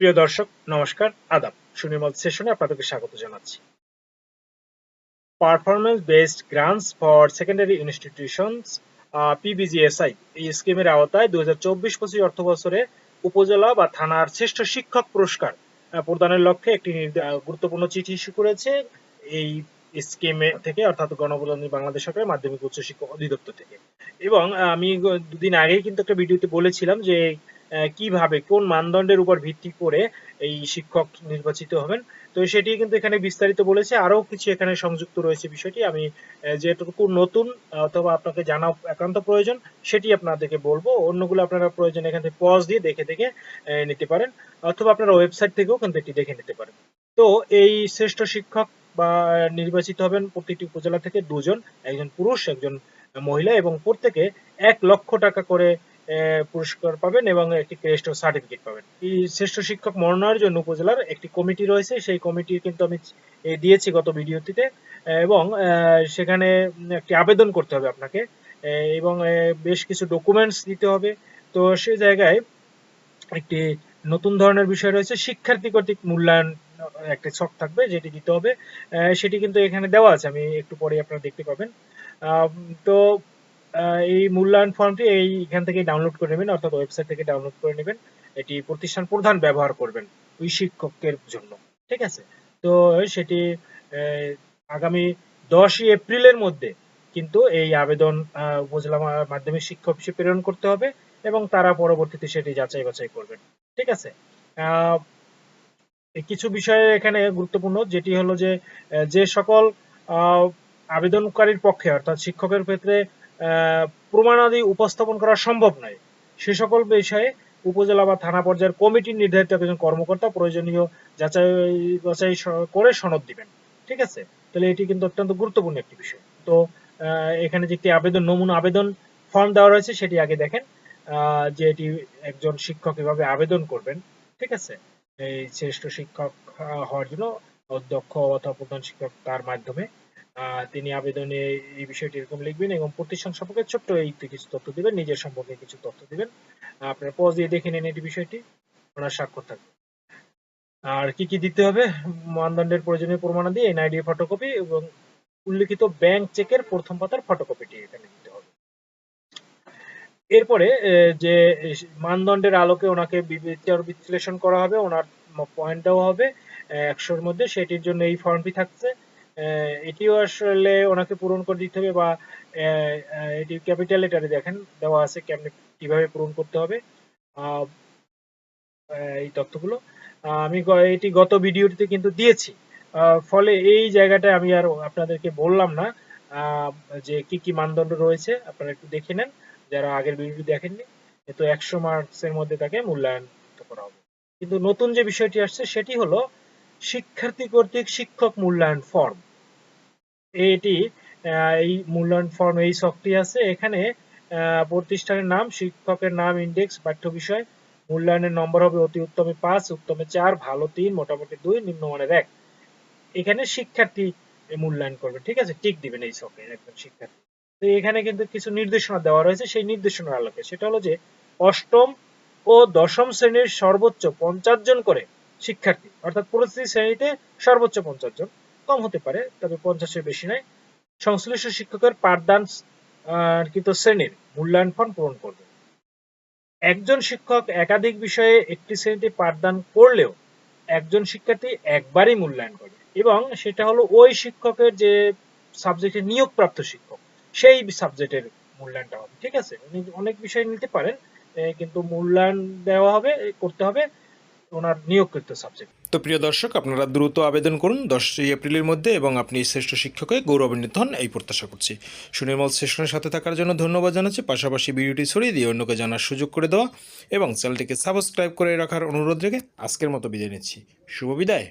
প্রিয় দর্শক, নমস্কার, আদাব। সুনির্মল সেশনে আপনাদেরকে স্বাগত জানাচ্ছি। Performance based grants for secondary institutions PBGSI এই স্কিমের আওতায় দু হাজার অর্থ বছরে উপজেলা বা থানার শ্রেষ্ঠ শিক্ষক পুরস্কার প্রদানের লক্ষ্যে একটি গুরুত্বপূর্ণ চিঠি ইস্যু করেছে। এই স্কিমে থেকে, অর্থাৎ গণপ্রজাতন্ত্রী বাংলাদেশ সরকারের মাধ্যমিক উচ্চশিক্ষা অধিদপ্তর থেকে। এবং আমি দুদিন আগেই কিন্তু একটা ভিডিওতে বলেছিলাম যে কীভাবে, কোন মানদণ্ডের উপর ভিত্তি করে এই শিক্ষক নির্বাচিত হবেন? তো সেটি কিন্তু এখানে বিস্তারিত বলেছে। আরও কিছু এখানে সংযুক্ত রয়েছে বিষয়টি। আমি যেটুকু নতুন, অথবা আপনাকে জানা একান্ত প্রয়োজন, সেটি আপনাদেরকে বলব। অন্যগুলো আপনারা প্রয়োজন এখান থেকে পজ দিয়ে দেখে দেখে নিতে পারেন, অথবা আপনারা ওয়েবসাইট থেকেও কিন্তু এটি দেখে নিতে পারেন। তো এই শ্রেষ্ঠ শিক্ষক বা, নির্বাচিত হবেন প্রতিটি উপজেলা থেকে দুজন, একজন পুরুষ, একজন মহিলা, এবং প্রত্যেকে এক লক্ষ টাকা করে পুরস্কার পাবেন এবং একটি ক্রেস্ট সার্টিফিকেট পাবেন। এই শ্রেষ্ঠ শিক্ষক মনোনয়নের জন্য উপজেলার একটি কমিটি রয়েছে। সেই কমিটি কিন্তু আমি দিয়েছি গত ভিডিওটিতে। এবং সেখানে একটি আবেদন করতে হবে আপনাকে। এবং বেশ কিছু ডকুমেন্টস দিতে হবে। তো সেই জায়গায় একটি নতুন ধরনের বিষয় রয়েছে। শিক্ষার্থী কর্তৃক মূল্যায়ন একটা ছক থাকবে, যেটি দিতে হবে। সেটি কিন্তু এখানে দেওয়া আছে। আমি একটু পরে আপনারা দেখতে পাবেন। তো এই মূল্যায়ন ফর্মটি এই এখান থেকে ডাউনলোড করে নেবেন, অর্থাৎ ওয়েবসাইট থেকে ডাউনলোড করে নেবেন। এটি প্রতিষ্ঠান প্রধান ব্যবহার করবেন ওই শিক্ষকের জন্য, ঠিক আছে? তো সেটি আগামী দশই এপ্রিলের মধ্যে কিন্তু এই আবেদন উপজেলা মাধ্যমিক শিক্ষক অফিসে প্রেরণ করতে হবে এবং তারা পরবর্তীতে সেটি যাচাই বাছাই করবেন, ঠিক আছে? কিছু বিষয় এখানে গুরুত্বপূর্ণ, যেটি হলো যে যে সকল আবেদনকারীর পক্ষে, অর্থাৎ শিক্ষকের ক্ষেত্রে প্রমাণাদি উপস্থাপন করা সম্ভব নয়। সে সকল বিষয়ে উপজেলা বা থানা পর্যায়ের কমিটির নির্ধারিত একজন কর্মকর্তা প্রয়োজনীয় যাচাই বাছাই করে সনদ দিবেন। ঠিক আছে? তাহলে এটি কিন্তু অত্যন্ত গুরুত্বপূর্ণ একটি বিষয়। তো এখানে যে একটি আবেদন, নমুনা আবেদন ফর্ম দেওয়া রয়েছে, সেটি আগে দেখেন যে এটি একজন শিক্ষক এভাবে আবেদন করবেন। ঠিক আছে? এই শ্রেষ্ঠ শিক্ষক হওয়ার জন্য অধ্যক্ষ অথবা প্রধান শিক্ষক তার মাধ্যমে তিনি আবেদনে এই বিষয়টি এরকম লিখবেন এবং প্রতিষ্ঠান সম্পর্কে ছোট্ট এই কিছু তথ্য দিবেন, নিজের সম্পর্কে কিছু তথ্য দিবেন। আপনারা পজ দিয়ে দেখে নিন এটি বিষয়টি, ওনার স্বাক্ষর থাকবে। আর কি কি দিতে হবে? মানদণ্ডের প্রয়োজনীয় প্রমাণাদি এনআইডি ফটোকপি এবং উল্লিখিত ব্যাংক চেকের প্রথম পাতার ফটোকপিটি এখানে দিতে হবে। এরপরে যে মানদণ্ডের আলোকে ওনাকে বিচার বিশ্লেষণ করা হবে, ওনার পয়েন্ট দেওয়া হবে, একশোর মধ্যে সেটির জন্য এই ফর্মটি থাকছে। এটিও আসলে ওনাকে পূরণ করে দিতে হবে বা এটি ক্যাপিটাল লেটারে দেখেন, দেওয়া আছে কেমনে কীভাবে পূরণ করতে হবে এই তথ্যগুলো। আমি এটি গত ভিডিওটিতে কিন্তু দিয়েছি। ফলে এই জায়গাটায় আমি আর আপনাদেরকে বললাম না যে কি কি মানদণ্ড রয়েছে, আপনারা একটু দেখে নেন, যারা আগের ভিডিওটি দেখেননি, তো একশো মার্কসের মধ্যে তাকে মূল্যায়ন করা হবে। কিন্তু নতুন যে বিষয়টি আসছে, সেটি হলো শিক্ষার্থী কর্তৃক শিক্ষক মূল্যায়ন ফর্ম। এটি এই মূল্যায়ন ফর্ম এই ছকটি আছে। এখানে প্রতিষ্ঠানের নাম, শিক্ষকের নাম ইন্ডেক্স পাঠ্য বিষয়, মূল্যায়নের নম্বর হবে অতি উত্তমে পাঁচ, উত্তমে চার, ভালো তিন, মোটামুটি দুই, নিম্নমানের এক। এখানে শিক্ষার্থী মূল্যায়ন করবে, ঠিক আছে? টিক দিবেন এই ছকে একজন শিক্ষার্থী। তো এখানে কিন্তু কিছু নির্দেশনা দেওয়া রয়েছে। সেই নির্দেশনার আলোকে সেটা হলো যে, অষ্টম ও দশম শ্রেণির সর্বোচ্চ পঞ্চাশ জন করে শিক্ষার্থী, অর্থাৎ প্রতি শ্রেণীতে সর্বোচ্চ পঞ্চাশ জন। কম হতে পারে, তবে পঞ্চাশের বেশি নয়। সংশ্লিষ্ট শিক্ষকের পাঠদান কৃত শ্রেণির মূল্যায়ন ফর্ম পূরণ করবে। একজন শিক্ষক একাধিক বিষয়ে একটি শ্রেণীতে পাঠদান করলেও একজন শিক্ষার্থী একবারই মূল্যায়ন করবে। এবং সেটা হলো ওই শিক্ষকের যে সাবজেক্টে নিয়োগপ্রাপ্ত শিক্ষক, সেই সাবজেক্টের মূল্যায়নটা হবে। ঠিক আছে? অনেক বিষয় নিতে পারেন কিন্তু মূল্যায়ন দেওয়া হবে করতে হবে। ওনার নিয়োগকৃত সাবজেক্ট তো প্রিয় দর্শক, আপনারা দ্রুত আবেদন করুন দশই এপ্রিলের মধ্যে এবং আপনি শ্রেষ্ঠ শিক্ষকে গৌরবান্বিত হন এই প্রত্যাশা করছি। সুনির্মল সেশনের সাথে থাকার জন্য ধন্যবাদ জানাচ্ছি। পাশাপাশি ভিডিওটি ছড়িয়ে দিয়ে অন্যকে জানার সুযোগ করে দেওয়া এবং চ্যানেলটিকে সাবস্ক্রাইব করে রাখার অনুরোধ রেখে আজকের মতো বিদায় নিচ্ছি। শুভ বিদায়।